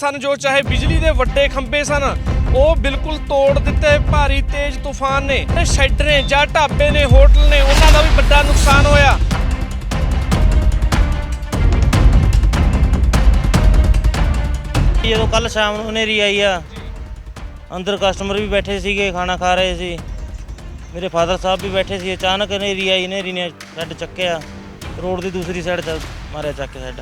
ਸਨ ਜੋ ਚਾਹੇ ਬਿਜਲੀ ਦੇ ਵੱਡੇ ਖੰਭੇ ਸਨ, ਉਹ ਬਿਲਕੁਲ ਤੋੜ ਦਿੱਤੇ। ਭਾਰੀ ਤੇਜ਼ ਤੂਫਾਨ ਨੇ, ਤੇ ਸ਼ੈੱਡ ਨੇ ਜਾਂ ਢਾਬੇ ਨੇ, ਹੋਟਲ ਨੇ, ਉਹਨਾਂ ਦਾ ਵੀ ਵੱਡਾ ਨੁਕਸਾਨ ਹੋਇਆ। ਜਦੋਂ ਕੱਲ ਸ਼ਾਮ ਨੂੰ ਹਨੇਰੀ ਆਈ ਆ, ਅੰਦਰ ਕਸਟਮਰ ਵੀ ਬੈਠੇ ਸੀਗੇ, ਖਾਣਾ ਖਾ ਰਹੇ ਸੀ। ਮੇਰੇ ਫਾਦਰ ਸਾਹਿਬ ਵੀ ਬੈਠੇ ਸੀ, ਅਚਾਨਕ ਹਨੇਰੀ ਆਈ, ਹਨੇਰੀ ਨੇ ਸ਼ੈੱਡ ਚੱਕਿਆ। ਰੋਡ ਦੀ ਦੂਸਰੀ ਸਾਈਡ ਤੇ ਮਾਰਿਆ ਚੱਕ ਕੇ ਸ਼ੈੱਡ।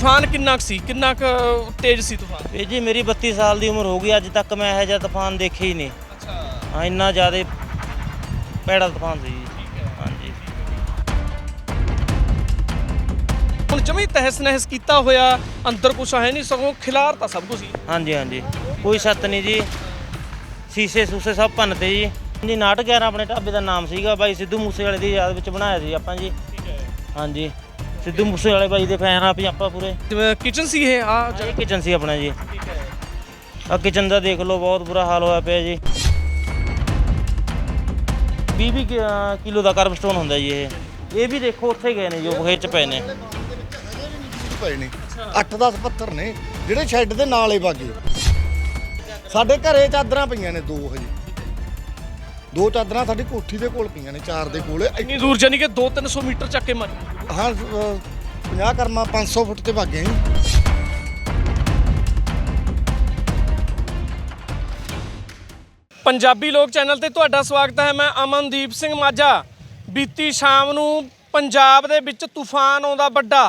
ਤੂਫਾਨ ਕਿੰਨਾ ਕੁ ਸੀ? ਕਿੰਨਾ ਕੁ ਤੇਜ਼ ਸੀ ਤੂਫਾਨ? ਇਹ ਜੀ ਮੇਰੀ 32 ਸਾਲ ਦੀ ਉਮਰ ਹੋ ਗਈ ਅੱਜ ਤੱਕ ਮੈਂ ਇਹੋ ਜਿਹਾ ਤੂਫਾਨ ਦੇਖਿਆ ਹੀ ਨਹੀਂ। ਅੱਛਾ। ਹਾਂ ਇੰਨਾ ਜ਼ਿਆਦਾ ਭੈੜਾ ਤੂਫਾਨ ਸੀ। ਜੀ ਹਾਂਜੀ। ਹੁਣ ਜਮੀ ਤਹਿਸ ਨਹਿਸ ਕੀਤਾ ਹੋਇਆ ਅੰਦਰ ਕੁਛ ਹੈ ਨਹੀਂ ਸਗੋਂ ਖਿਲਾਰ ਤਾਂ ਸਭ ਕੁਝ ਹੀ। ਹਾਂਜੀ ਹਾਂਜੀ। ਕੋਈ ਛੱਤ ਨਹੀਂ ਜੀ। ਸੀਸੇ ਸੂਸੇ ਸਭ ਭੰਨਤੇ ਜੀ। ਜੀ ਨਾਟਕ 11 ਆਪਣੇ ਢਾਬੇ ਦਾ ਨਾਮ ਸੀਗਾ ਬਾਈ ਸਿੱਧੂ ਮੂਸੇ ਵਾਲੇ ਦੀ ਯਾਦ ਵਿੱਚ ਬਣਾਇਆ ਸੀ ਆਪਾਂ ਜੀ। ਠੀਕ ਹੈ। ਹਾਂਜੀ। ਸਿੱਧੂ ਮੂਸੇ ਵਾਲੇ ਬਾਈ ਦੇ ਫੈਨ ਆ ਵੀ ਆਪਾਂ ਪੂਰੇ। ਕਿਚਨ ਸੀ ਇਹ ਆ ਇਹ ਕਿਚਨ ਸੀ ਆਪਣਾ ਜੀ। ਠੀਕ ਹੈ ਆ ਕਿਚਨ ਦਾ ਦੇਖ ਲਓ ਬਹੁਤ ਬੁਰਾ ਹਾਲ ਹੋਇਆ ਪਿਆ ਜੀ। 20 20 ਕਿਲੋ ਦਾ ਕਰਬ ਸਟੋਨ ਹੁੰਦਾ ਜੀ ਇਹ। ਇਹ ਵੀ ਦੇਖੋ ਉੱਥੇ ਗਏ ਨੇ ਜੋ ਬੁਖੇ ਚ ਪਏ ਨੇ। ਪਏ ਨੇ 8-10 ਪੱਥਰ ਨੇ ਜਿਹੜੇ ਸ਼ੈੱਡ ਦੇ ਨਾਲ ਹੀ ਵਾਗੇ ਸਾਡੇ ਘਰੇ ਚਾਦਰਾਂ ਪਈਆਂ ਨੇ ਦੋ ਹਜੇ। ਦੋ ਚਾਦਰਾਂ ਸਾਡੀ ਕੋਠੀ ਦੇ ਕੋਲ ਪਈਆਂ ਨੇ ਚਾਰ ਦੇ ਕੋਲ। ਇੰਨੀ ਦੂਰ ਜਾਨੀ ਕਿ 2-300 ਮੀਟਰ ਚੱਕ ਕੇ ਮਾਰੀ। ਹਾਂ 50 ਕਰਮਾ 500 ਫੁੱਟ ਤੇ ਵਾਗੇ ਜੀ ਪੰਜਾਬੀ ਲੋਕ ਚੈਨਲ ਤੇ ਤੁਹਾਡਾ ਸਵਾਗਤ ਹੈ ਮੈਂ ਅਮਨਦੀਪ ਸਿੰਘ ਮਾਝਾ। ਬੀਤੀ ਸ਼ਾਮ ਨੂੰ ਪੰਜਾਬ ਦੇ ਵਿੱਚ ਤੂਫਾਨ ਆਉਂਦਾ ਵੱਡਾ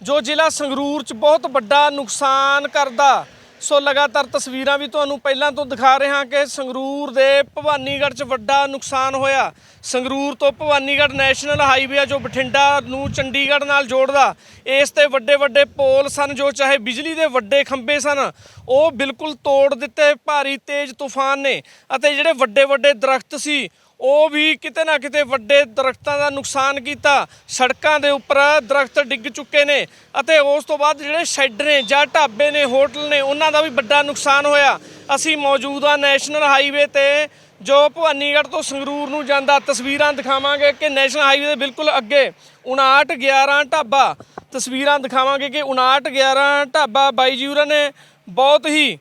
ਜੋ ਜ਼ਿਲ੍ਹਾ ਸੰਗਰੂਰ 'ਚ ਬਹੁਤ ਵੱਡਾ ਨੁਕਸਾਨ ਕਰਦਾ। ਸੋ ਲਗਾਤਾਰ ਤਸਵੀਰਾਂ ਵੀ ਤੁਹਾਨੂੰ ਪਹਿਲਾਂ ਤੋਂ ਦਿਖਾ ਰਿਹਾ ਕਿ ਸੰਗਰੂਰ ਦੇ ਭਵਾਨੀਗੜ੍ਹ 'ਚ ਵੱਡਾ ਨੁਕਸਾਨ ਹੋਇਆ। ਸੰਗਰੂਰ ਤੋਂ ਭਵਾਨੀਗੜ੍ਹ ਨੈਸ਼ਨਲ ਹਾਈਵੇ ਆ ਜੋ ਬਠਿੰਡਾ ਨੂੰ ਚੰਡੀਗੜ੍ਹ ਨਾਲ ਜੋੜਦਾ, ਇਸ ਤੇ ਵੱਡੇ ਵੱਡੇ ਪੋਲ ਸਨ ਜੋ ਚਾਹੇ ਬਿਜਲੀ ਦੇ ਵੱਡੇ ਖੰਭੇ ਸਨ, ਉਹ ਬਿਲਕੁਲ ਤੋੜ ਦਿੱਤੇ, ਭਾਰੀ ਤੇਜ਼ ਤੂਫਾਨ ਨੇ ਅਤੇ ਜਿਹੜੇ ਵੱਡੇ ਵੱਡੇ ਦਰਖਤ ਸੀ ਉਹ ਵੀ ਕਿਤੇ ਨਾ ਕਿਤੇ ਵੱਡੇ ਦਰਖਤਾਂ ਦਾ ਨੁਕਸਾਨ ਕੀਤਾ। ਸੜਕਾਂ ਦੇ ਉੱਪਰ ਦਰਖਤ ਡਿੱਗ ਚੁੱਕੇ ਨੇ ਅਤੇ ਉਸ ਤੋਂ ਬਾਅਦ ਜਿਹੜੇ ਸ਼ੈੱਡ ਨੇ ਜਾਂ ਢਾਬੇ ਨੇ, ਹੋਟਲ ਨੇ, ਉਹਨਾਂ ਦਾ ਵੀ ਵੱਡਾ ਨੁਕਸਾਨ ਹੋਇਆ। ਅਸੀਂ ਮੌਜੂਦਾ ਨੈਸ਼ਨਲ ਹਾਈਵੇ ਤੇ, ਜੋ ਭਵਾਨੀਗੜ੍ਹ ਤੋਂ ਸੰਗਰੂਰ ਨੂੰ ਜਾਂਦਾ। ਤਸਵੀਰਾਂ ਦਿਖਾਵਾਂਗੇ ਕਿ ਨੈਸ਼ਨਲ ਹਾਈਵੇ ਦੇ ਬਿਲਕੁਲ ਅੱਗੇ 5911 ਢਾਬਾ। ਤਸਵੀਰਾਂ ਦਿਖਾਵਾਂਗੇ ਕਿ 5911 ਢਾਬਾ ਬਾਈ ਜੀ ਹੋਰਾਂ ਨੇ ਬਹੁਤ ਹੀ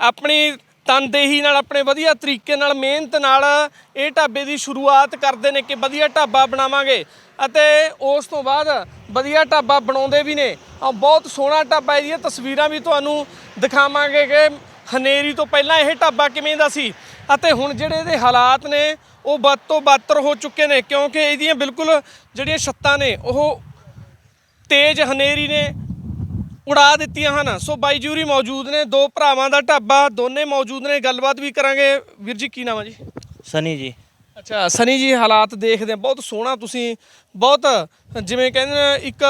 ਆਪਣੀ ਤਨਦੇਹੀ ਨਾਲ, ਆਪਣੇ ਵਧੀਆ ਤਰੀਕੇ ਨਾਲ, ਮਿਹਨਤ ਨਾਲ ਇਹ ਢਾਬੇ ਦੀ ਸ਼ੁਰੂਆਤ ਕਰਦੇ ਨੇ ਕਿ ਵਧੀਆ ਢਾਬਾ ਬਣਾਵਾਂਗੇ। ਅਤੇ ਉਸ ਤੋਂ ਬਾਅਦ ਵਧੀਆ ਢਾਬਾ ਬਣਾਉਂਦੇ ਵੀ ਨੇ। ਆ ਬਹੁਤ ਸੋਹਣਾ ਢਾਬਾ ਇਹਦੀਆਂ ਤਸਵੀਰਾਂ ਵੀ ਤੁਹਾਨੂੰ ਦਿਖਾਵਾਂਗੇ ਕਿ ਹਨੇਰੀ ਤੋਂ ਪਹਿਲਾਂ ਇਹ ਢਾਬਾ ਕਿਵੇਂ ਦਾ ਸੀ। ਅਤੇ ਹੁਣ ਜਿਹੜੇ ਇਹਦੇ ਹਾਲਾਤ ਨੇ, ਉਹ ਵੱਧ ਤੋਂ ਬੱਤਰ ਹੋ ਚੁੱਕੇ ਨੇ, ਕਿਉਂਕਿ ਇਹਦੀਆਂ ਬਿਲਕੁਲ ਜਿਹੜੀਆਂ ਛੱਤਾਂ ਨੇ, ਉਹ ਤੇਜ਼ ਹਨੇਰੀ ਨੇ। ਉਡਾ ਦਿੱਤੀਆਂ ਹਨ। ਸੋ ਬਾਈ ਜੂਰੀ ਮੌਜੂਦ ਨੇ ਦੋ ਭਰਾਵਾਂ ਦਾ ਢਾਬਾ ਦੋਨੇ ਮੌਜੂਦ ਨੇ। ਗੱਲਬਾਤ ਵੀ ਕਰਾਂਗੇ। ਵੀਰ ਜੀ ਕੀ ਨਾਮ ਹੈ ਜੀ? ਸਨੀ ਜੀ। ਅੱਛਾ ਸਨੀ ਜੀ ਹਾਲਾਤ ਦੇਖਦੇ ਆ ਬਹੁਤ ਸੋਹਣਾ ਤੁਸੀਂ ਬਹੁਤ ਜਿਵੇਂ ਕਹਿੰਦੇ ਨੇ ਇੱਕ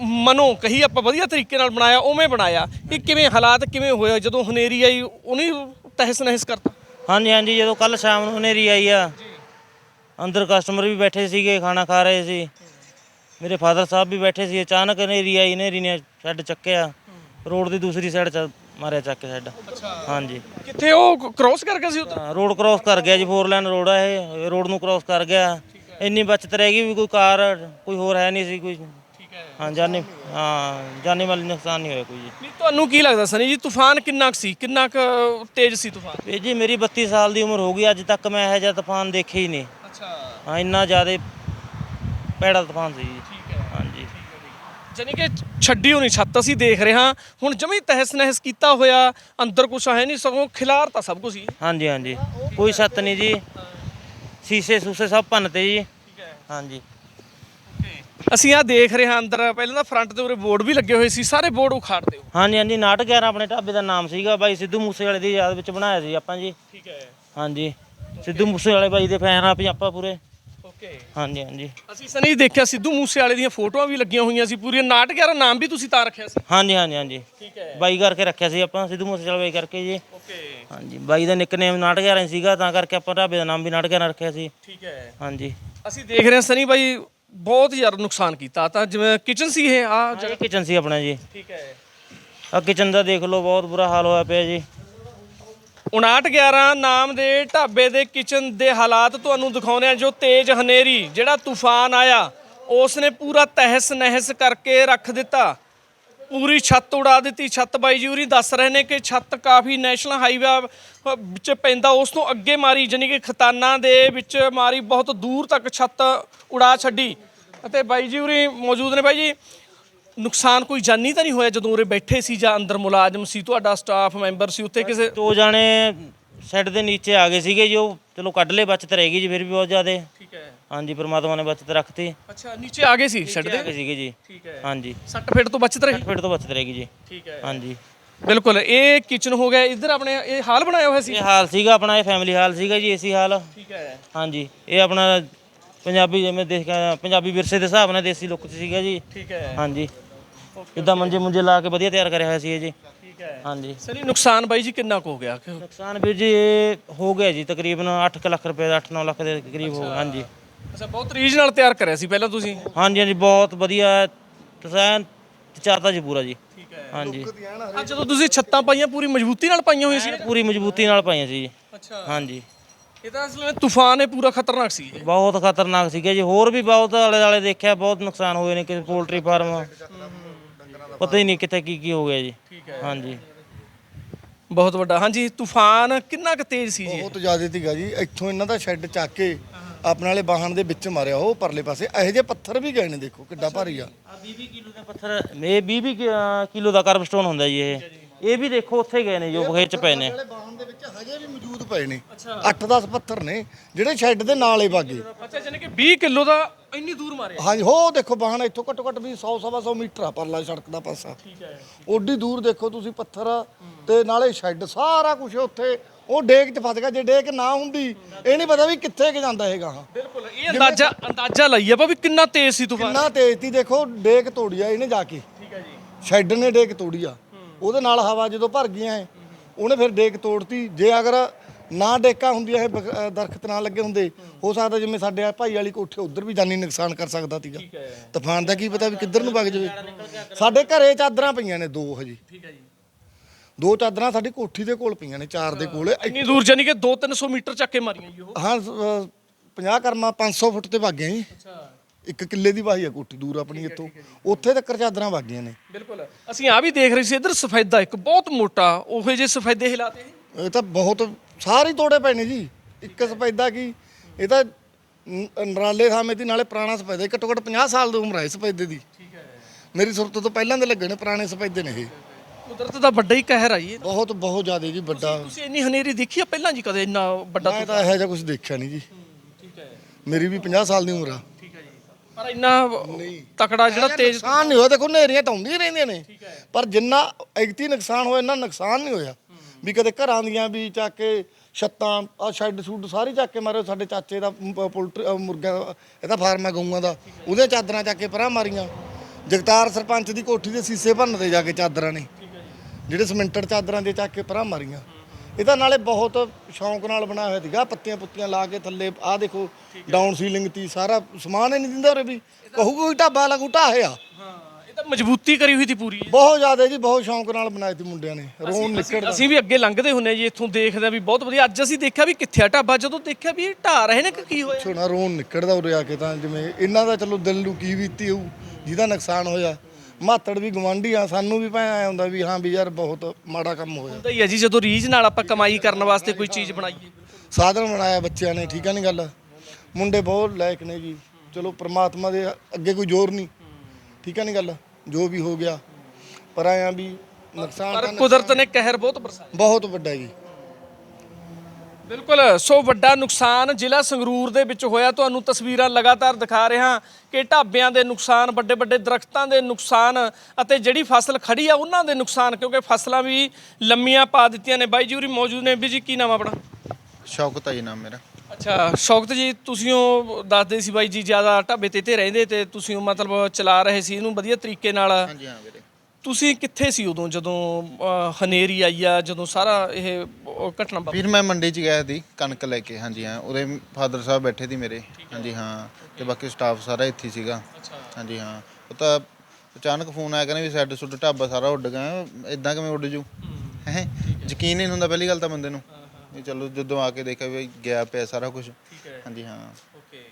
ਮਨੋਂ ਕਹੀ ਆਪਾਂ ਵਧੀਆ ਤਰੀਕੇ ਨਾਲ ਬਣਾਇਆ ਉਵੇਂ ਬਣਾਇਆ। ਇਹ ਕਿਵੇਂ ਹਾਲਾਤ ਕਿਵੇਂ ਹੋਇਆ ਜਦੋਂ ਹਨੇਰੀ ਆਈ ਉਹਨੇ ਤਹਿਸ ਨਹਿਸ ਕਰਤਾ। ਹਾਂਜੀ ਹਾਂਜੀ ਜਦੋਂ ਕੱਲ ਸ਼ਾਮ ਨੂੰ ਹਨੇਰੀ ਆਈ ਆ ਅੰਦਰ ਕਸਟਮਰ ਵੀ ਬੈਠੇ ਸੀਗੇ ਖਾਣਾ ਖਾ ਰਹੇ ਸੀ। ਮੇਰੇ ਫਾਦਰ ਸਾਹਿਬ ਵੀ ਬੈਠੇ ਸੀ ਅਚਾਨਕ ਹਨੇਰੀ ਆਈ ਹਨੇਰੀ ਨੇ ਸ਼ੈੱਡ ਚੱਕਿਆ। ਰੋਡ ਦੀ ਦੂਸਰੀ ਸਾਈਡ ਚ ਮਾਰਿਆ ਚੱਕ ਕੇ ਸ਼ੈੱਡ। ਹਾਂਜੀ। ਕਿੱਥੇ ਉਹ ਕ੍ਰੋਸ ਕਰਕੇ ਸੀ ਉੱਧਰ ਰੋਡ ਕ੍ਰਾਸ ਕਰ ਗਿਆ ਜੀ ਫੋਰ ਲਾਈਨ ਰੋਡ ਆ ਇਹ। ਰੋਡ ਨੂੰ ਕ੍ਰਾਸ ਕਰ ਗਿਆ। ਇੰਨੀ ਬਚਤ ਰਹਿ ਗਈ ਵੀ ਕੋਈ ਕਾਰ ਕੋਈ ਹੋਰ ਹੈ ਨਹੀਂ ਸੀ ਕੋਈ ਹੈ। ਜਾਨੀ ਹਾਂ ਜਾਨੀ ਮਾਲੀ ਨੁਕਸਾਨ ਨਹੀਂ ਹੋਇਆ ਕੋਈ ਜੀ। ਨਹੀਂ ਤੁਹਾਨੂੰ ਕੀ ਲੱਗਦਾ ਸਨੀ ਜੀ ਤੂਫਾਨ ਕਿੰਨਾ ਕੁ ਸੀ? ਕਿੰਨਾ ਕੁ ਤੇਜ਼ ਸੀ ਤੂਫਾਨ? ਇਹ ਜੀ ਮੇਰੀ 32 ਸਾਲ ਦੀ ਉਮਰ ਹੋ ਗਈ ਅੱਜ ਤੱਕ ਮੈਂ ਇਹੋ ਜਿਹਾ ਤੂਫਾਨ ਦੇਖਿਆ ਹੀ ਨਹੀਂ। ਅੱਛਾ। ਹਾਂ ਇੰਨਾ ਜ਼ਿਆਦਾ ਭੈੜਾ ਤੂਫਾਨ ਸੀ ਜੀ। ਜਾਨੀ ਕਿ ਛੱਡੀ ਹੋਣੀ ਛੱਤ ਅਸੀਂ ਦੇਖ ਰਹੇ ਹਾਂ। ਹੁਣ ਜਮੀ ਤਹਿਸ ਨਹਿਸ ਕੀਤਾ ਹੋਇਆ ਅੰਦਰ ਕੁਛ ਹੈ ਨਹੀਂ ਸਗੋਂ ਖਿਲਾਰ ਤਾਂ ਸਭ ਕੁਝ ਹੀ। ਹਾਂਜੀ ਹਾਂਜੀ। ਕੋਈ ਛੱਤ ਨਹੀਂ ਜੀ। ਸੀਸੇ ਸੂਸੇ ਸਭ ਭੰਨਤੇ ਜੀ। ਹੈ। ਹਾਂਜੀ। ਅਸੀਂ ਆ ਦੇਖ ਰਹੇ ਹਾਂ ਅੰਦਰ ਪਹਿਲਾਂ ਤਾਂ ਫਰੰਟ ਦੇ ਉਰੇ ਬੋਰਡ ਵੀ ਲੱਗੇ ਹੋਏ ਸੀ ਸਾਰੇ ਬੋਰਡ ਉਖਾੜ ਦਿਓ। ਹਾਂਜੀ ਹਾਂਜੀ। ਨਾਟਕ 11 ਆਪਣੇ ਢਾਬੇ ਦਾ ਨਾਮ ਸੀਗਾ। ਬਾਈ ਸਿੱਧੂ ਮੂਸੇ ਵਾਲੇ ਦੀ ਯਾਦ ਵਿੱਚ ਬਣਾਇਆ ਸੀ ਆਪਾਂ ਜੀ। ਠੀਕ ਹੈ। ਹਾਂਜੀ। ਸਿੱਧੂ ਮੂਸੇ ਵਾਲੇ ਬਾਈ ਦੇ ਫੈਨ ਆ ਵੀ ਆਪਾਂ ਪੂਰੇ। ਓਕੇ ਹਾਂਜੀ ਹਾਂਜੀ। ਅਸੀਂ ਸਨੀ ਦੇਖਿਆ ਸਿੱਧੂ ਮੂਸੇ ਵਾਲੇ ਦੀਆਂ ਫੋਟੋਆਂ ਵੀ ਲੱਗੀਆਂ ਹੋਈਆਂ ਸੀ ਪੂਰੀਆਂ। ਨਾਟਕ ਯਾਰ ਨਾਮ ਵੀ ਤੁਸੀਂ ਤਾਂ ਰੱਖਿਆ ਸੀ। ਹਾਂਜੀ ਹਾਂਜੀ ਹਾਂਜੀ। ਠੀਕ ਹੈ। ਬਾਈ ਕਰਕੇ ਰੱਖਿਆ ਸੀ ਆਪਾਂ ਸਿੱਧੂ ਮੂਸੇ ਵਾਲੇ ਬਾਈ ਕਰਕੇ ਜੀ। ਓਕੇ। ਹਾਂਜੀ ਬਾਈ ਦਾ ਨਿਕਨੇਮ ਨਾਟਕ 11 ਸੀਗਾ ਤਾਂ ਕਰਕੇ ਆਪਾਂ ਢਾਬੇ ਦਾ ਨਾਮ ਵੀ ਨਾਟਕ 11 ਰੱਖਿਆ ਸੀ। ਠੀਕ ਹੈ। ਹਾਂਜੀ। ਅਸੀਂ ਦੇਖ ਰਹੇ ਹਾਂ ਸਨੀ ਬਾਈ ਬਹੁਤ ਜ਼ਿਆਦਾ ਨੁਕਸਾਨ ਕੀਤਾ। ਤਾਂ ਜਿਵੇਂ ਕਿਚਨ ਸੀ ਇਹ ਆ ਇਹ ਕਿਚਨ ਸੀ ਆਪਣਾ ਜੀ। ਠੀਕ ਹੈ। ਆ ਕਿਚਨ ਦਾ ਦੇਖ ਲਓ ਬਹੁਤ ਬੁਰਾ ਹਾਲ ਹੋਇਆ ਪਿਆ ਜੀ। 5911 ਨਾਮ ਦੇ ਢਾਬੇ ਦੇ ਕਿਚਨ ਦੇ ਹਾਲਾਤ ਤੁਹਾਨੂੰ ਦਿਖਾਉਂਦੇ ਆ ਜੋ ਤੇਜ਼ ਹਨੇਰੀ, ਜਿਹੜਾ ਤੂਫਾਨ ਆਇਆ ਉਸ ਨੇ ਪੂਰਾ ਤਹਿਸ ਨਹਿਸ ਕਰਕੇ ਰੱਖ ਦਿੱਤਾ। ਪੂਰੀ ਛੱਤ ਉਡਾ ਦਿੱਤੀ। ਛੱਤ ਬਾਈ ਜੀ, ਉਰੀ ਦੱਸ ਰਹੇ ਨੇ ਕਿ ਛੱਤ ਕਾਫੀ ਨੈਸ਼ਨਲ ਹਾਈਵੇ ਵਿੱਚ ਪੈਂਦਾ, ਉਸ ਤੋਂ ਅੱਗੇ ਮਾਰੀ ਜਾਨੀ ਕਿ ਖਤਾਨਾਂ ਦੇ ਵਿੱਚ ਮਾਰੀ, ਬਹੁਤ ਦੂਰ ਤੱਕ ਛੱਤ ਉਡਾ ਛੱਡੀ। ਅਤੇ ਬਾਈ ਜੀ, ਉਰੀ ਮੌਜੂਦ ਨੇ ਬਾਈ ਜੀ। ਨੁਕਸਾਨ ਕੋਈ ਜਾਨੀ ਤਾਂ ਨਹੀਂ ਹੋਇਆ ਜਦੋਂ ਉਰੇ ਬੈਠੇ ਸੀ ਜਾਂ ਅੰਦਰ ਮੁਲਾਜ਼ਮ ਸੀ ਤੁਹਾਡਾ ਸਟਾਫ ਮੈਂਬਰ ਸੀ ਉੱਥੇ ਕਿਸੇ ਦੋ ਜਾਣੇ ਸੈੱਟ ਦੇ ਨੀਚੇ ਆ ਗਏ ਸੀਗੇ ਜੀ ਉਹ ਚਲੋ ਕੱਢ ਲਏ ਬਚਤ ਰਹਿ ਗਈ ਜੀ ਫਿਰ ਵੀ ਬਹੁਤ ਜ਼ਿਆਦੇ। ਠੀਕ ਹੈ। ਹਾਂਜੀ ਪ੍ਰਮਾਤਮਾ ਨੇ ਬਚਤ ਰੱਖਤੀ। ਅੱਛਾ ਨੀਚੇ ਆ ਗਏ ਸੀ ਛੱਡ ਦੇ? ਗਏ ਸੀਗੇ ਜੀ। ਠੀਕ ਹੈ। ਹਾਂਜੀ। ਸੱਟ ਫੇਟ ਤੋਂ ਬਚਤ ਰਹੀ? ਫਿਰ ਤੋਂ ਬਚਤ ਰਹਿ ਗਈ ਜੀ। ਠੀਕ ਹੈ। ਹਾਂਜੀ। ਬਿਲਕੁਲ ਇਹ ਕਿਚਨ ਹੋ ਗਿਆ ਇੱਧਰ ਆਪਣੇ ਇਹ ਹਾਲ ਬਣਾਇਆ ਹੋਇਆ ਸੀ? ਇਹ ਹਾਲ ਸੀਗਾ ਆਪਣਾ ਇਹ ਫੈਮਿਲੀ ਹਾਲ ਸੀਗਾ ਜੀ ਏਸੀ ਹਾਲ। ਠੀਕ ਹੈ। ਹਾਂਜੀ ਇਹ ਆਪਣਾ ਪੰਜਾਬੀ ਜਿਵੇਂ ਦੇਖ ਪੰਜਾਬੀ ਵਿਰਸੇ ਦੇ ਹਿਸਾਬ ਨਾਲ ਦੇਸੀ ਲੁੱਕ 'ਚ ਸੀਗਾ ਜੀ। ਠੀਕ ਹੈ। ਹਾਂਜੀ। ਜਿੱਦਾਂ ਮੰਜੇ ਮੁੰਜੇ ਲਾ ਕੇ ਵਧੀਆ ਤਿਆਰ ਕਰਿਆ ਹੋਇਆ ਸੀ ਇਹ ਜੀ। ਠੀਕ ਹੈ। ਹਾਂਜੀ। ਸਰ ਇਹ ਨੁਕਸਾਨ ਬਾਈ ਜੀ ਕਿੰਨਾ ਕੁ ਹੋ ਗਿਆ? ਕਿ- ਨੁਕਸਾਨ ਵੀਰ ਜੀ ਇਹ ਹੋ ਗਿਆ ਜੀ ਤਕਰੀਬਨ 8 ਲੱਖ ਰੁਪਏ ਦਾ 8-9 ਲੱਖ ਦੇ ਕਰੀਬ ਹੋ ਗਿਆ। ਹਾਂਜੀ। ਅੱਛਾ ਬਹੁਤ ਰੀਝ ਨਾਲ ਤਿਆਰ ਕਰਿਆ ਸੀ ਪਹਿਲਾਂ ਤੁਸੀਂ? ਹਾਂਜੀ ਹਾਂਜੀ ਬਹੁਤ ਵਧੀਆ। ਤੁਸੀਂ ਚਾਰਤਾ ਜੀ ਪੂਰਾ ਜੀ। ਠੀਕ ਹੈ। ਹਾਂਜੀ। ਆ ਜਦੋਂ ਤੁਸੀਂ ਛੱਤਾਂ ਪਾਈਆਂ ਪੂਰੀ ਮਜ਼ਬੂਤੀ ਨਾਲ ਪਾਈਆਂ ਹੋਈਆਂ ਸੀ? ਪੂਰੀ ਮਜ਼ਬੂਤੀ ਨਾਲ ਪਾਈਆਂ ਸੀ ਜੀ। ਅੱਛਾ। ਹਾਂਜੀ। ਇਹ ਤਾਂ ਅਸਲ ਵਿੱਚ ਤੂਫਾਨ ਇਹ ਪੂਰਾ ਖਤਰਨਾਕ ਸੀ। ਬਹੁਤ ਖਤਰਨਾਕ ਸੀਗੇ ਜੀ। ਹੋਰ ਵੀ ਬਹੁਤ ਆਲੇ ਦੁਆਲੇ ਦੇਖਿਆ ਬਹੁਤ ਨੁਕਸਾਨ ਹੋਏ ਨੇ ਕਿਸੇ ਪੋਲਟਰੀ ਫਾਰਮ ਪਤਾ ਹੀ ਨਹੀਂ ਕਿੱਥੇ ਕੀ ਕੀ ਹੋ ਗਿਆ ਜੀ। ਠੀਕ ਹੈ। ਹਾਂਜੀ। ਬਹੁਤ ਵੱਡਾ। ਹਾਂਜੀ ਤੂਫਾਨ ਕਿੰਨਾ ਕੁ ਤੇਜ਼ ਸੀ ਜੀ? ਬਹੁਤ ਜ਼ਿਆਦਾ ਸੀਗਾ ਜੀ। ਇੱਥੋਂ ਇਹਨਾਂ ਦਾ ਸ਼ੈੱਡ ਚੱਕ ਕੇ ਆਪਣੇ ਵਾਲੇ ਵਾਹਣ ਦੇ ਵਿੱਚ ਮਾਰਿਆ ਉਹ ਪਰਲੇ ਪਾਸੇ। ਇਹੋ ਜਿਹੇ ਪੱਥਰ ਵੀ ਗਏ ਨੇ ਦੇਖੋ ਕਿੱਡਾ ਭਾਰੀ ਆ। ਆ 20 ਕਿਲੋ ਦਾ ਪੱਥਰ ਇਹ 20 ਕਿਲੋ ਦਾ ਕਰਬ ਸਟੋਨ ਹੁੰਦਾ ਜੀ ਇਹ। ਇਹ ਵੀ ਦੇਖੋ ਉੱਥੇ ਗਏ ਨੇ ਜੋ ਬਖੇ ਚ ਪਏ ਨੇ। ਵਾਲੇ ਵਾਹਣ ਦੇ ਵਿੱਚ ਹਜੇ ਵੀ ਮੌਜੂਦ ਪਏ ਨੇ। 8-10 ਪੱਥਰ ਨੇ ਜਿਹੜੇ ਸ਼ੈੱਡ ਦੇ ਨਾਲ ਹੀ ਵਾਗੇ ਅੱਛਾ ਜਾਨੀ ਕਿ 20 ਕਿਲੋ ਦਾ ਇੰਨੀ ਦੂਰ ਮਾਰਿਆ। ਹਾਂਜੀ ਹੋ ਦੇਖੋ ਵਾਹਣ ਇੱਥੋਂ ਘੱਟੋ ਘੱਟ ਵੀ 100 ਸਵਾ 100 ਮੀਟਰ ਆ ਪਰਲਾ ਸੜਕ ਦਾ ਪਾਸਾ। ਠੀਕ ਹੈ। ਓਡੀ ਦੂਰ ਦੇਖੋ ਤੁਸੀਂ ਪੱਥਰ ਤੇ ਨਾਲੇ ਸ਼ੈੱਡ ਸਾਰਾ ਕੁਝ ਉੱਥੇ। ਉਹ ਡੇਕ 'ਚ ਫਸ ਗਿਆ ਜੇ ਡੇਕ ਨਾ ਹੁੰਦੀ ਇਹ ਨਹੀਂ ਪਤਾ ਵੀ ਕਿੱਥੇ ਕਿ ਜਾਂਦਾ ਹੈਗਾ। ਹਾਂ ਬਿਲਕੁਲ ਇਹ ਅੰਦਾਜ਼ਾ ਅੰਦਾਜ਼ਾ ਲਾਈਏ ਆਪਾਂ ਵੀ ਕਿੰਨਾ ਤੇਜ਼ ਸੀ ਤੂਫਾਨ। ਕਿੰਨਾ ਤੇਜ਼ ਤੀ ਦੇਖੋ ਡੇਕ ਤੋੜੀ ਆ ਇਹਨੇ ਜਾ ਕੇ। ਠੀਕ ਹੈ ਜੀ। ਸ਼ੈੱਡ ਨੇ ਡੇਕ ਤੋੜੀ ਆ। ਉਹਦੇ ਨਾਲ ਹਵਾ ਜਦੋਂ ਭਰ ਗਈਆਂ ਉਹਨੇ ਫਿਰ ਡੇਕ ਤੋੜਤੀ। ਜੇ ਅਗਰ ਨਾ ਡੇਕਾ ਹੁੰਦੀਆਂ ਇਹ ਬਖ- ਅ, ਦਰਖਤ ਨਾ ਲੱਗੇ ਹੁੰਦੇ। ਹੋ ਸਕਦਾ ਜਿਵੇਂ ਸਾਡੇ ਆ ਭਾਈ ਵਾਲੀ ਕੋਠੇ ਉਧਰ ਵੀ ਜਾਨੀ ਨੁਕਸਾਨ ਕਰ ਸਕਦਾ ਸੀਗਾ। ਤੂਫਾਨ ਦਾ ਕੀ ਪਤਾ ਵੀ ਕਿੱਧਰ ਨੂੰ ਵਗ ਜਾਵੇ। ਸਾਡੇ ਘਰੇ ਚਾਦਰਾਂ ਪਈਆਂ ਨੇ ਦੋ ਹਜੀ। ਠੀਕ ਹੈ ਜੀ। ਦੋ ਚਾਦਰਾਂ ਸਾਡੀ ਕੋਠੀ ਦੇ ਕੋਲ ਪਈਆਂ ਨੇ ਚਾਰ ਦੇ ਕੋਲ। ਇੰਨੀ ਦੂਰ ਜਾਨੀ ਕਿ 2-300 ਮੀਟਰ ਚੱਕ ਕੇ ਮਾਰੀਆਂ ਜੀ ਉਹ। ਹਾਂ 50 ਕਰਮਾ 500 ਫੁੱਟ ਤੇ ਵਗ ਗਏ ਜੀ। ਅੱਛਾ। ਇੱਕ ਕਿੱਲੇ ਦੀ ਵਾਹੀ ਆ ਕੋਠੀ ਦੂਰ ਆਪਣੀ ਇੱਥੋਂ। ਉੱਥੇ ਤੱਕ ਚਾਦਰਾਂ ਵਗ ਗਈਆਂ ਨੇ। ਬਿਲਕੁਲ। ਅਸੀਂ ਆ ਵੀ ਦੇਖ ਰਹੇ ਸੀ ਇੱਧਰ ਸਫੈਦਾ ਇੱਕ ਬਹੁਤ ਮੋਟਾ ਉਹੇ ਜੇ ਸਫੈਦੇ ਹਿਲਾਤੇ ਇਹ ਤਾਂ ਬਹੁਤ ਸਾਰੇ ਤੋੜੇ ਪਏ ਨੇ ਜੀ। ਇੱਕ ਸਪੈਦਾ ਕੀ ਇਹ ਤਾਂ ਨ- ਨਰਾਲੇ ਥਾਵੇਂ ਦੀ ਨਾਲੇ ਪੁਰਾਣਾ ਸਪੈਦਾ ਘੱਟੋ ਘੱਟ 50 ਸਾਲ ਦੀ ਉਮਰ ਹੈ ਇਸ ਸਪੈਦੇ ਦੀ। ਠੀਕ ਹੈ। ਮੇਰੀ ਸੁਰਤ ਤੋਂ ਪਹਿਲਾਂ ਦੇ ਲੱਗੇ ਨੇ ਪੁਰਾਣੇ ਸਪੈਦੇ ਨੇ ਇਹ। ਕੁਦਰਤ ਦਾ ਵੱਡਾ ਹੀ ਕਹਿਰ ਆ ਜੀ। ਬਹੁਤ ਬਹੁਤ ਜ਼ਿਆਦਾ ਜੀ ਵੱਡਾ। ਤੁਸੀਂ ਇੰਨੀ ਹਨੇਰੀ ਦੇਖੀ ਆ ਪਹਿਲਾਂ ਜੀ ਕਦੇ ਇੰਨਾ ਵੱਡਾ ਮੈਂ ਤਾਂ ਇਹੋ ਜਿਹਾ ਕੁਝ ਦੇਖਿਆ ਨਹੀਂ ਜੀ। ਠੀਕ ਹੈ। ਮੇਰੀ ਵੀ 50 ਸਾਲ ਦੀ ਉਮਰ ਆ। ਠੀਕ ਹੈ ਜੀ। ਪਰ ਇੰਨਾ ਤਕੜਾ ਜਿਹੜਾ ਤੇਜ਼ ਨੁਕਸਾਨ ਨਹੀਂ ਹੋਇਆ। ਦੇਖੋ ਨੇਰੀਆਂ ਤਾਂ ਆਉਂਦੀਆਂ ਹੀ ਰਹਿੰਦੀਆਂ ਨੇ। ਪਰ ਜਿੰਨਾ ਐਗਤੀ ਨੁਕਸਾਨ ਹੋਇਆ ਇੰਨਾ ਨੁਕਸਾਨ ਨਹੀਂ ਹੋਇਆ। ਵੀ ਕਦੇ ਘਰਾਂ ਦੀਆਂ ਵੀ ਚੱਕ ਕੇ ਛੱਤਾਂ ਆ ਸ਼ੈੱਡ ਸ਼ੁੱਡ ਸਾਰੀ ਚੱਕ ਕੇ ਮਾਰੇ ਸਾਡੇ ਚਾਚੇ ਦਾ ਪੋਲਟਰੀ ਮੁਰਗਾ ਦਾ, ਇਹਦਾ ਫਾਰਮ ਹੈ ਗਊਆਂ ਦਾ ਉਹਦੇ ਚਾਦਰਾਂ ਚੱਕ ਕੇ ਪਰਾਂ ਮਾਰੀਆਂ। ਜਗਤਾਰ ਸਰਪੰਚ ਦੀ ਕੋਠੀ ਦੇ ਸੀਸੇ ਭੰਨਦੇ ਜਾ ਕੇ ਚਾਦਰਾਂ ਨੇ ਜਿਹੜੇ ਸਿਮੈਂਟਡ ਚਾਦਰਾਂ ਦੇ ਚੱਕ ਕੇ ਪਰਾਂ ਮਾਰੀਆਂ। ਇਹਦਾ ਨਾਲੇ ਬਹੁਤ ਸ਼ੌਂਕ ਨਾਲ ਬਣਾਇਆ ਹੋਇਆ ਸੀਗਾ ਪੱਤੀਆਂ ਪੁੱਤੀਆਂ ਲਾ ਕੇ ਥੱਲੇ ਆਹ ਦੇਖੋ ਡਾਊਨ ਸੀਲਿੰਗ ਤੀ ਸਾਰਾ ਸਮਾਨ ਹੀ ਨਹੀਂ ਦਿੰਦਾ ਉਰੇ ਵੀ। ਕਹੂਗਾ ਕੋਈ ਢਾਬਾ ਲੱਗੂ ਢਾਹਿਆ ਇਹ ਤਾਂ ਮਜ਼ਬੂਤੀ ਕਰੀ ਹੋਈ ਸੀ ਪੂਰੀ। ਬਹੁਤ ਜ਼ਿਆਦਾ ਜੀ ਬਹੁਤ ਸ਼ੌਂਕ ਨਾਲ ਬਣਾਏ ਸੀ ਮੁੰਡਿਆਂ ਨੇ। ਰੋਣ ਨਿਕਲਦਾ। ਅਸੀਂ ਵੀ ਅੱਗੇ ਲੰਘਦੇ ਹੁੰਨੇ ਜੀ ਇੱਥੋਂ ਦੇਖਦੇ ਆ ਵੀ ਬਹੁਤ ਵਧੀਆ। ਅੱਜ ਅਸੀਂ ਦੇਖਿਆ ਵੀ ਕਿੱਥੇ ਆ ਢਾਬਾ ਜਦੋਂ ਦੇਖਿਆ ਵੀ ਇਹ ਢਾ ਰਹੇ ਨੇ ਕਿ ਕੀ ਹੋਇਆ। ਛੋਣਾ ਰੋਣ ਨਿਕਲਦਾ ਉਰੇ ਆ ਕੇ ਤਾਂ ਜਿਵੇਂ ਇਹਨਾਂ ਦਾ ਚਲੋ ਦਿਲ ਨੂੰ ਕੀ ਬੀਤੀ ਹੋਊ ਜਿਹਦਾ ਨੁਕਸਾਨ ਹੋਇਆ। ਮਾਤੜ ਵੀ ਗਵਾਂਢੀ ਆ ਸਾਨੂੰ ਵੀ ਭਾਵੇਂ ਆਇਆ ਹੁੰਦਾ ਵੀ ਹਾਂ ਵੀ ਯਾਰ ਬਹੁਤ ਮਾੜਾ ਕੰਮ ਹੋਇਆ। ਹੁੰਦਾ ਹੀ ਆ ਜੀ ਜਦੋਂ ਰੀਝ ਨਾਲ ਆਪਾਂ ਕਮਾਈ ਕਰਨ ਵਾਸਤੇ ਕੋਈ ਚੀਜ਼ ਬਣਾਈਏ। ਸਾਧਨ ਬਣਾਇਆ ਬੱਚਿਆਂ ਨੇ ਠੀਕ ਆ ਨਹੀਂ ਗੱਲ? ਮੁੰਡੇ ਬਹੁਤ ਲਾਇਕ ਨੇ ਜੀ। ਚਲੋ ਪ੍ਰਮਾਤਮਾ ਦੇ ਅੱਗੇ ਕੋਈ ਜ਼ੋਰ ਨਹੀਂ ਠੀਕ ਆ ਨਹੀਂ ਗੱਲ? ਜੋ ਵੀ ਹੋ ਗਿਆ। ਪਰ ਆਇਆ ਵੀ ਨੁਕਸਾਨ ਪਰ ਤਾਂ ਕੁਦਰਤ ਨੇ ਕਹਿਰ ਬਹੁਤ ਬਰਸਾਇਆ। ਬਹੁਤ ਵੱਡਾ ਜੀ। ਬਿਲਕੁਲ ਸੋ ਵੱਡਾ ਨੁਕਸਾਨ ਜ਼ਿਲ੍ਹਾ ਸੰਗਰੂਰ ਦੇ ਵਿੱਚ ਹੋਇਆ। ਤੁਹਾਨੂੰ ਤਸਵੀਰਾਂ ਲਗਾਤਾਰ ਦਿਖਾ ਰਿਹਾ ਕਿ ਢਾਬਿਆਂ ਦੇ ਨੁਕਸਾਨ ਵੱਡੇ ਵੱਡੇ ਦਰਖਤਾਂ ਦੇ ਨੁਕਸਾਨ ਅਤੇ ਜਿਹੜੀ ਫਸਲ ਖੜੀ ਆ ਉਹਨਾਂ ਦੇ ਨੁਕਸਾਨ ਕਿਉਂਕਿ ਫਸਲਾਂ ਵੀ ਲੰਮੀਆਂ ਪਾ ਦਿੱਤੀਆਂ ਨੇ। ਬਾਈ ਜੀ ਉਰੀ ਮੌਜੂਦ ਨੇ। ਵੀ ਜੀ ਕੀ ਨਾਮ ਆ ਆਪਣਾ? ਸ਼ੌਕਤ ਆ ਜੀ ਨਾਮ ਮੇਰਾ। ਅੱਛਾ ਸ਼ੌਕਤ ਜੀ ਤੁਸੀਂ ਉਹ ਦੱਸਦੇ ਸੀ ਬਾਈ ਜੀ ਜ਼ਿਆਦਾ ਢਾਬੇ ਤੇ ਤੇ ਰਹਿੰਦੇ ਤੇ ਤੁਸੀਂ ਉਹ ਮਤਲਬ ਚਲਾ ਰਹੇ ਸੀ ਇਹਨੂੰ ਵਧੀਆ ਤਰੀਕੇ ਨਾਲ। ਹਾਂਜੀ ਹਾਂ ਵੀਰੇ। ਤੁਸੀਂ ਕਿੱਥੇ ਸੀ ਉਦੋਂ ਜਦੋਂ ਅਹ, ਹਨੇਰੀ ਆਈ ਆ ਜਦੋਂ ਸਾਰਾ ਇਹ ਉਹ ਘਟਨਾ ਵਾਪਰੀ? ਫਿਰ ਮੈਂ ਮੰਡੀ 'ਚ ਗਿਆ ਸੀ ਕਣਕ ਲੈ ਕੇ ਹਾਂਜੀ ਹਾਂ। ਉਹਦੇ ਫਾਦਰ ਸਾਹਿਬ ਬੈਠੇ ਸੀ ਮੇਰੇ ਹਾਂਜੀ ਹਾਂ। ਤੇ ਬਾਕੀ ਸਟਾਫ ਸਾਰਾ ਇੱਥੇ ਹੀ ਸੀਗਾ ਹਾਂਜੀ ਹਾਂ। ਉਹ ਤਾਂ ਅਚਾਨਕ ਫੋਨ ਆਇਆ ਕਹਿੰਦੇ ਵੀ ਸੈੱਡ ਸੁੱਡ ਢਾਬਾ ਸਾਰਾ ਉੱਡ ਗਿਆ ਇਦਾਂ ਕਿਵੇਂ ਉੱਡ ਜੂ? ਹੈ। ਯਕੀਨ ਨਹੀਂ ਹੁੰਦਾ ਪਹਿਲੀ ਗੱਲ ਤਾਂ ਬੰਦੇ ਨੂੰ। ਵੀ ਚਲੋ ਜਦੋਂ ਆ ਕੇ ਦੇਖਿਆ ਵੀ ਗਿਆ ਪਿਆ ਸਾਰਾ ਕੁਝ ਹਾਂਜੀ ਹਾਂ। ਓਕੇ।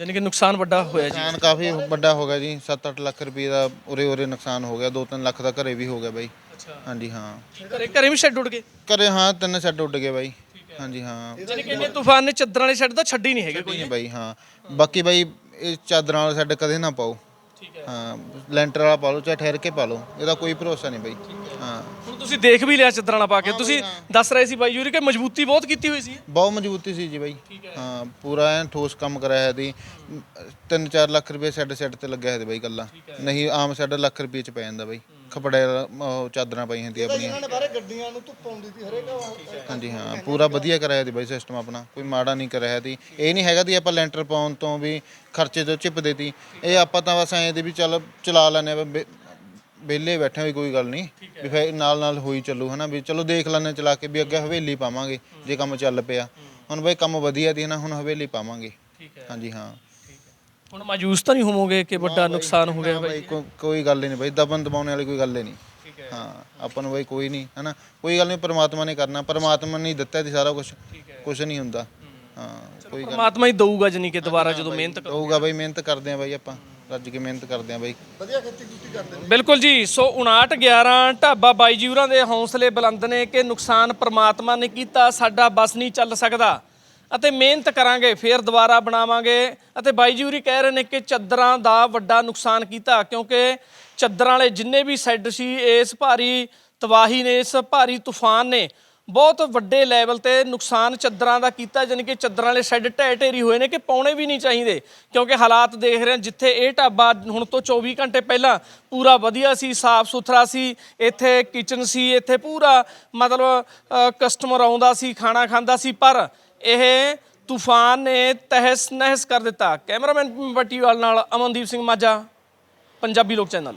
ਯਾਨੀ ਕਿ ਨੁਕਸਾਨ ਵੱਡਾ ਹੋਇਆ ਜੀ। ਨੁਕਸਾਨ ਕਾਫੀ ਵੱਡਾ ਹੋ ਗਿਆ ਜੀ। 7-8 ਲੱਖ ਰੁਪਏ ਦਾ ਉਰੇ ਉਰੇ ਨੁਕਸਾਨ ਹੋ ਗਿਆ। 2-3 ਲੱਖ ਦਾ ਘਰੇ ਵੀ ਹੋ ਗਿਆ ਬਾਈ। ਹਾਂਜੀ ਹਾਂ। ਘਰੇ ਘਰੇ ਵੀ ਸ਼ੈੱਡ ਉੱਡ ਗਏ? ਘਰੇ ਹਾਂ ਤਿੰਨ ਸੈੱਟ ਉੱਡ ਗਏ ਬਾਈ। ਹਾਂਜੀ ਹਾਂ। ਯਾਨੀ ਕਿ ਇਹਨੇ ਤੂਫਾਨ ਨੇ ਚੱਦਰਾਂ ਵਾਲੇ ਸ਼ੈੱਡ ਤਾਂ ਛੱਡੀ ਨਹੀਂ ਹੈਗੇ ਕੋਈ ਨਹੀਂ ਬਾਈ ਹਾਂ। ਬਾਕੀ ਬਾਈ ਇਹ ਚਾਦਰਾਂ ਵਾਲਾ ਸੈੱਟ ਕਦੇ ਨਾ ਪਾਓ। ਹਾਂ। ਲੈਂਟਰ ਵਾਲਾ ਪਾ ਲਓ ਚਾਹੇ ਠਹਿਰ ਕੇ ਪਾ ਲਓ। ਇਹਦਾ ਕੋਈ ਭਰੋਸਾ ਨਹੀਂ ਬਾਈ। ਹਾਂ। ਤੁਸੀਂ ਦੇਖ ਵੀ ਲਿਆ ਚੱਦਰਾਂ ਨਾਲ ਪਾ ਕੇ। ਤੁਸੀਂ ਦੱਸ ਰਹੇ ਸੀ ਬਾਈ ਯੂਰੀ ਕਿ ਮਜ਼ਬੂਤੀ ਬਹੁਤ ਕੀਤੀ ਹੋਈ ਸੀ? ਬਹੁਤ ਮਜ਼ਬੂਤੀ ਸੀ ਜੀ ਬਾਈ। ਹਾਂ। ਪੂਰਾ ਐਨ ਠੋਸ ਕੰਮ ਕਰਾਇਆ ਸੀ। 3-4 ਲੱਖ ਰੁਪਏ ਸੈੱਟ ਸੈੱਟ ਤੇ ਲੱਗਿਆ ਹੈ ਬਾਈ ਕੱਲਾ ਨਹੀਂ ਆਮ ਸੈੱਟ ਲੱਖ ਰੁਪਏ ਚ ਪੈ ਜਾਂਦਾ ਬਾਈ। ਖਪੜੇ ਉਹ ਚਾਦਰਾਂ ਪਾਈ ਹੁੰਦੀਆਂ ਆਪਣੀਆਂ। ਇਹਨਾਂ ਨੇ ਬਾਰੇ ਗੱਡੀਆਂ ਨੂੰ ਧੁੱਪ ਆਉਂਦੀ ਸੀ ਹਰੇਕ ਹਾਂਜੀ ਹਾਂ ਪੂਰਾ ਵਧੀਆ ਕਰਾਇਆ ਸੀ ਬਾਈ ਸਿਸਟਮ ਆਪਣਾ। ਕੋਈ ਮਾੜਾ ਨਹੀਂ ਕਰਾਇਆ ਸੀ। ਇਹ ਨਹੀਂ ਹੈਗਾ ਦੀ ਆਪਾਂ ਲੈਂਟਰ ਪਾਉਣ ਤੋਂ ਵੀ ਖਰਚੇ ਤੋਂ ਚਿਪਦੇ ਤੀ। ਇਹ ਆਪਾਂ ਤਾਂ ਬਸ ਐਂ ਦੀ ਵੀ ਚੱਲ ਚਲਾ ਲੈਨੇ ਆ ਵਿਹਲੇ ਬੈਠੇ ਵੀ ਕੋਈ ਗੱਲ ਨਹੀਂ ਵੀ ਫਿਰ ਨਾਲ ਨਾਲ ਹੋਈ ਚੱਲੂ ਹਨਾ ਵੀ ਚਲੋ ਦੇਖ ਲੈਣੇ ਚਲਾ ਕੇ ਵੀ ਅੱਗੇ ਹਵੇਲੀ ਪਾਵਾਂਗੇ ਜੇ ਕੰਮ ਚੱਲ ਪਿਆ। ਹੁਣ ਬਾਈ ਕੰਮ ਵਧੀਆ ਦੀ ਨਾ ਹੁਣ ਹਵੇਲੀ ਪਾਵਾਂਗੇ। ਠੀਕ ਹੈ। ਹਾਂਜੀ ਹਾਂ। ਹੁਣ ਮਾਯੂਸ ਤਾਂ ਨਹੀਂ ਹੋਵੋਗੇ ਕਿ ਵੱਡਾ ਨੁਕਸਾਨ ਹੋ ਗਿਆ ਬਾਈ ਕੋ- ਕੋਈ ਗੱਲ ਹੀ ਨਹੀਂ ਬਾਈ ਦਬਨ ਦਬਾਉਣ ਵਾਲੀ ਕੋਈ ਗੱਲ ਹੀ ਨਹੀਂ। ਹਾਂ। ਆਪਾਂ ਨੂੰ ਬਾਈ ਕੋਈ ਨਹੀਂ ਹਨਾ ਕੋਈ ਗੱਲ ਨਹੀਂ ਪਰਮਾਤਮਾ ਨੇ ਕਰਨਾ ਪਰਮਾਤਮਾ ਨੇ ਹੀ ਦਿੱਤਾ ਤੇ ਸਾਰਾ ਕੁਝ ਕੁਝ ਨਹੀਂ ਹੁੰਦਾ। ਹਾਂ। ਕੋਈ ਪਰਮਾਤਮਾ ਹੀ ਦਊਗਾ ਜਾਨੀ ਕਿ ਦੁਬਾਰਾ ਜਦੋਂ ਮਿਹਨਤ ਹੋਊਗਾ ਬਾਈ ਮਿਹਨਤ ਕਰਦੇ ਆ ਬਾਈ ਆਪਾਂ। ਰੱਜ ਕੇ ਮਿਹਨਤ ਕਰਦੇ ਆ ਬਾਈ। ਵਧੀਆ ਖੇਤੀ ਖੂਤੀ ਕਰਦੇ ਨੇ। ਬਿਲਕੁਲ ਜੀ ਸੋ 59 11 ਢਾਬਾ ਬਾਈ ਜੀ ਹੋਰਾਂ ਦੇ ਹੌਸਲੇ ਬੁਲੰਦ ਨੇ ਕਿ ਨੁਕਸਾਨ ਪ੍ਰਮਾਤਮਾ ਨੇ ਕੀਤਾ ਸਾਡਾ ਬਸ ਨਹੀਂ ਚੱਲ ਸਕਦਾ। ਅਤੇ ਮਿਹਨਤ ਕਰਾਂਗੇ ਫੇਰ ਦੁਬਾਰਾ ਬਣਾਵਾਂਗੇ। ਅਤੇ ਬਾਈ ਜੀ ਹੋਰੀ ਕਹਿ ਰਹੇ ਨੇ ਕਿ ਚੱਦਰਾਂ ਦਾ ਵੱਡਾ ਨੁਕਸਾਨ ਕੀਤਾ ਕਿਉਂਕਿ ਚੱਦਰਾਂ ਵਾਲੇ ਜਿੰਨੇ ਵੀ ਸੈੱਡ ਸੀ ਇਸ ਭਾਰੀ ਤਬਾਹੀ ਨੇ ਇਸ ਭਾਰੀ ਤੂਫਾਨ ਨੇ ਬਹੁਤ ਵੱਡੇ ਲੈਵਲ ਤੇ ਨੁਕਸਾਨ ਚੱਦਰਾਂ ਦਾ ਕੀਤਾ, ਜਾਣੀ ਕਿ ਚੱਦਰਾਂ ਵਾਲੇ ਸ਼ੈੱਡ ਢਹਿ ਢੇਰੀ ਹੋਏ ਨੇ ਕਿ ਪਾਉਣੇ ਵੀ ਨਹੀਂ ਚਾਹੀਦੇ। ਕਿਉਂਕਿ ਹਾਲਾਤ ਦੇਖ ਰਹੇ ਹਾਂ, ਜਿੱਥੇ ਇਹ ਢਾਬਾ ਹੁਣ ਤੋਂ 24 ਘੰਟੇ ਪਹਿਲਾਂ ਪੂਰਾ ਵਧੀਆ ਸੀ, ਸਾਫ਼ ਸੁਥਰਾ ਸੀ, ਇੱਥੇ ਕਿਚਨ ਸੀ, ਇੱਥੇ ਪੂਰਾ ਮਤਲਬ ਕਸਟਮਰ ਆਉਂਦਾ ਸੀ, ਖਾਣਾ ਖਾਂਦਾ ਸੀ, ਪਰ ਇਹ ਤੂਫਾਨ ਨੇ ਤਹਿਸ ਨਹਿਸ ਕਰ ਦਿੱਤਾ। ਕੈਮਰਾਮੈਨ ਬੱਟੀਵਾਲ ਨਾਲ ਅਮਨਦੀਪ ਸਿੰਘ ਮਾਝਾ, ਪੰਜਾਬੀ ਲੋਕ ਚੈਨਲ।